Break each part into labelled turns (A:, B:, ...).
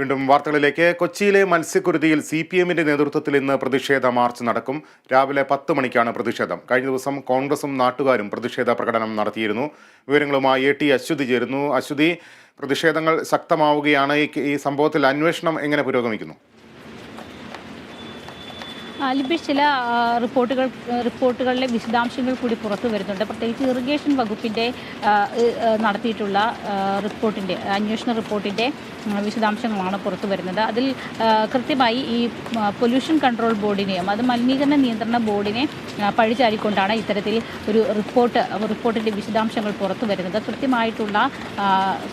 A: വീണ്ടും വാർത്തകളിലേക്ക്. കൊച്ചിയിലെ മത്സ്യക്കുരുതിയിൽ സി പി എമ്മിന്റെ നേതൃത്വത്തിൽ ഇന്ന് പ്രതിഷേധ മാർച്ച് നടക്കും. രാവിലെ പത്ത് മണിക്കാണ് പ്രതിഷേധം. കഴിഞ്ഞ ദിവസം കോൺഗ്രസും നാട്ടുകാരും പ്രതിഷേധ പ്രകടനം നടത്തിയിരുന്നു. വിവരങ്ങളുമായി എ ടി അശ്വതി ചേരുന്നു. അശ്വതി പ്രതിഷേധങ്ങൾ ശക്തമാവുകയാണ്. ഈ സംഭവത്തിൽ അന്വേഷണം എങ്ങനെ പുരോഗമിക്കുന്നു?
B: ആ, ലിബീഷ് ചില റിപ്പോർട്ടുകൾ റിപ്പോർട്ടുകളിലെ വിശദാംശങ്ങൾ കൂടി പുറത്തു വരുന്നുണ്ട്. പ്രത്യേകിച്ച് ഇറിഗേഷൻ വകുപ്പിന്റെ നടത്തിയിട്ടുള്ള റിപ്പോർട്ടിന്റെ അന്വേഷണ റിപ്പോർട്ടിന്റെ വിശദാംശങ്ങളാണ് പുറത്തു വരുന്നത്. അതിൽ കൃത്യമായി ഈ പൊല്യൂഷൻ കൺട്രോൾ ബോർഡിനെയും അത് മലിനീകരണ നിയന്ത്രണ ബോർഡിനെ പഴിചാരിക്കൊണ്ടാണ് ഇത്തരത്തിൽ ഒരു റിപ്പോർട്ട് റിപ്പോർട്ടിന്റെ വിശദാംശങ്ങൾ പുറത്തു വരുന്നത്. കൃത്യമായിട്ടുള്ള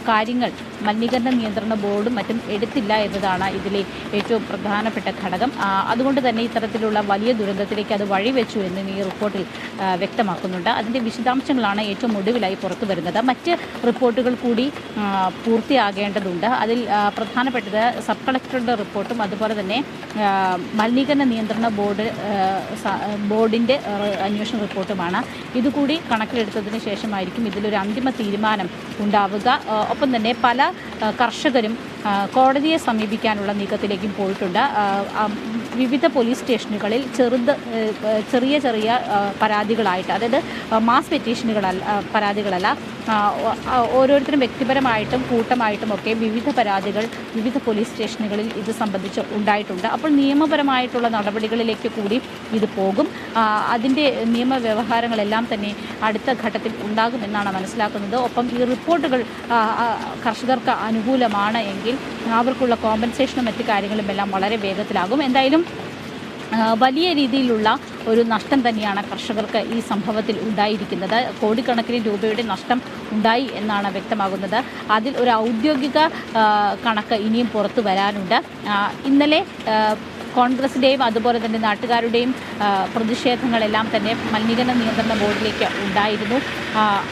B: കാര്യങ്ങൾ മലിനീകരണ നിയന്ത്രണ ബോർഡും മറ്റും എടുത്തില്ല എന്നതാണ് ഇതിലെ ഏറ്റവും പ്രധാനപ്പെട്ട ഘടകം. അതുകൊണ്ട് തന്നെ ഇത്തരത്തിലുള്ള വലിയ ദുരന്തത്തിലേക്ക് അത് വഴിവെച്ചു എന്ന് ഈ റിപ്പോർട്ടിൽ വ്യക്തമാക്കുന്നുണ്ട്. അതിന്റെ വിശദാംശങ്ങളാണ് ഏറ്റവും ഒടുവിലായി പുറത്തു വരുന്നത്. മറ്റ് റിപ്പോർട്ടുകൾ കൂടി പൂർത്തിയാകേണ്ടതുണ്ട്. അതിൽ പ്രധാനപ്പെട്ടത് സബ് കളക്ടറുടെ റിപ്പോർട്ടും അതുപോലെ തന്നെ മലിനീകരണ നിയന്ത്രണ ബോർഡ് ബോർഡിന്റെ അന്വേഷണ റിപ്പോർട്ടുമാണ്. ഇതുകൂടി കണക്കിലെടുത്തതിന് ശേഷമായിരിക്കും ഇതിലൊരു അന്തിമ തീരുമാനം ഉണ്ടാവുക. ഒപ്പം തന്നെ പല കർഷകരും കോടതിയെ സമീപിക്കാനുള്ള നീക്കത്തിലേക്കും പോയിട്ടുണ്ട്. വിവിധ പോലീസ് സ്റ്റേഷനുകളിൽ ചെറുത് ചെറിയ ചെറിയ പരാതികളായിട്ട് അതായത് മാസ് പെറ്റീഷനുകളല്ല പരാതികളല്ല ഓരോരുത്തരും വ്യക്തിപരമായിട്ടും കൂട്ടമായിട്ടും ഒക്കെ വിവിധ പരാതികൾ വിവിധ പോലീസ് സ്റ്റേഷനുകളിൽ ഇത് സംബന്ധിച്ച് ഉണ്ടായിട്ടുണ്ട്. അപ്പോൾ നിയമപരമായിട്ടുള്ള നടപടികളിലേക്ക് കൂടി ഇത് പോകും. അതിന്റെ നിയമവ്യവഹാരങ്ങളെല്ലാം തന്നെ അടുത്ത ഘട്ടത്തിൽ ഉണ്ടാകുമെന്നാണ് മനസ്സിലാക്കുന്നത്. ഒപ്പം ഈ റിപ്പോർട്ടുകൾ കർഷകർക്ക് അനുകൂലമാണ് എങ്കിൽ അവർക്കുള്ള കോമ്പൻസേഷനും മറ്റു കാര്യങ്ങളും എല്ലാം വളരെ വേഗത്തിലാകും. എന്തായാലും വലിയ രീതിയിലുള്ള ഒരു നഷ്ടം തന്നെയാണ് കർഷകർക്ക് ഈ സംഭവത്തിൽ ഉണ്ടായിരിക്കുന്നത്. കോടിക്കണക്കിന് രൂപയുടെ നഷ്ടം ഉണ്ടായി എന്നാണ് വ്യക്തമാകുന്നത്. അതിൽ ഒരു ഔദ്യോഗിക കണക്ക് ഇനിയും പുറത്തു വരാനുണ്ട്. ഇന്നലെ കോൺഗ്രസിന്റെയും അതുപോലെ തന്നെ നാട്ടുകാരുടെയും പ്രതിഷേധങ്ങളെല്ലാം തന്നെ മലിനീകരണ നിയന്ത്രണ ബോർഡിലേക്ക് ഉണ്ടായിരുന്നു.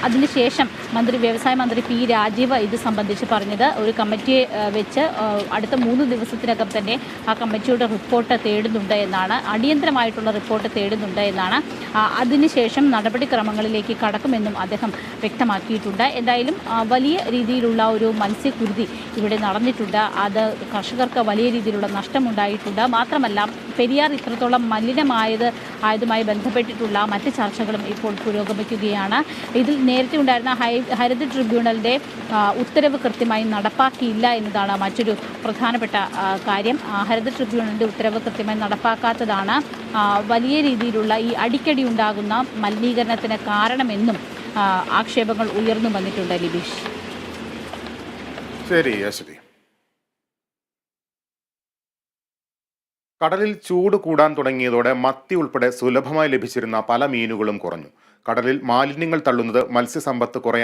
B: അതിനുശേഷം മന്ത്രി വ്യവസായ മന്ത്രി പി രാജീവ് ഇത് സംബന്ധിച്ച് പറഞ്ഞത്. ഒരു കമ്മിറ്റിയെ വെച്ച് അടുത്ത മൂന്ന് ദിവസത്തിനകം തന്നെ ആ കമ്മിറ്റിയുടെ റിപ്പോർട്ട് തേടുന്നുണ്ട് എന്നാണ് അടിയന്തരമായിട്ടുള്ള റിപ്പോർട്ട് തേടുന്നുണ്ട് എന്നാണ് അതിനുശേഷം നടപടിക്രമങ്ങളിലേക്ക് കടക്കുമെന്നും അദ്ദേഹം വ്യക്തമാക്കിയിട്ടുണ്ട്. എന്തായാലും വലിയ രീതിയിലുള്ള ഒരു മത്സ്യക്കുരുതി ഇവിടെ നടന്നിട്ടുണ്ട്. അത് കർഷകർക്ക് വലിയ രീതിയിലുള്ള നഷ്ടമുണ്ടായിട്ടുണ്ട്. മാത്രമല്ല പെരിയാർ ഇത്രത്തോളം മലിനമായത് ആയതുമായി ബന്ധപ്പെട്ടിട്ടുള്ള മറ്റ് ചർച്ചകളും ഇപ്പോൾ പുരോഗമിക്കുകയാണ്. ഇതിൽ നേരത്തെ ഉണ്ടായിരുന്ന ഹരിത ട്രിബ്യൂണലിന്റെ ഉത്തരവ് കൃത്യമായി നടപ്പാക്കിയില്ല എന്നതാണ് മറ്റൊരു പ്രധാനപ്പെട്ട കാര്യം. ഹരിത ട്രിബ്യൂണലിന്റെ ഉത്തരവ് കൃത്യമായി നടപ്പാക്കാത്തതാണ് വലിയ രീതിയിലുള്ള ഈ അടിക്കടി ഉണ്ടാകുന്ന മലിനീകരണത്തിന് കാരണമെന്നും ആക്ഷേപങ്ങൾ ഉയർന്നു വന്നിട്ടുണ്ട് ലിബീഷ്.
A: ശരി അശ്വതി കടലിൽ ചൂട് കൂടാൻ തുടങ്ങിയതോടെ മത്തി ഉൾപ്പെടെ സുലഭമായി ലഭിച്ചിരുന്ന പല മീനുകളും കുറഞ്ഞു. കടലിൽ മാലിന്യങ്ങൾ തള്ളുന്നത് മത്സ്യസമ്പത്ത് കുറയാൻ